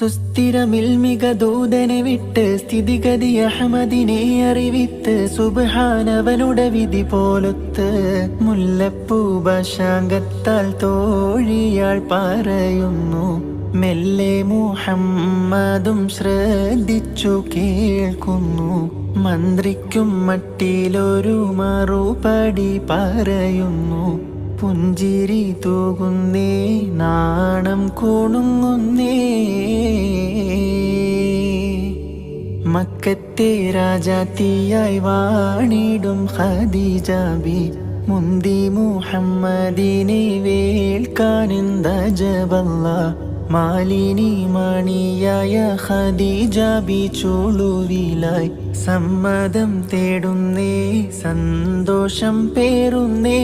സുസ്ഥിരമിൽമിക ദൂതനെ വിട്ട് സ്ഥിതിഗതി അഹമ്മദിനെ അറിവിത്ത് സുബാനവനുടെ വിധി പോലൊത്ത് മുല്ലപ്പൂ ഭാഷാങ്കത്താൽ തോഴിയാൾ പറയുന്നു. മെല്ലെ മുഹമ്മദും ശ്രദ്ധിച്ചു കേൾക്കുന്നു. മന്ത്രിക്കും മട്ടിലൊരു മറുപടി പറയുന്നു. പുഞ്ചിരി തൂകുന്നേ നാണം കുണുങ്ങുന്നേ മക്കത്തെ രാജാത്തിയായി വാണിടും ഖദീജാബി മുന്തി മുഹമ്മദിനെ വേൽക്കാനെന്ത ജബല്ല? മാലിനി മണിയായ ഖദീജാബി ചുളുവിലായി. സമ്മതം തേടുന്നേ സന്തോഷം പേറുന്നേ.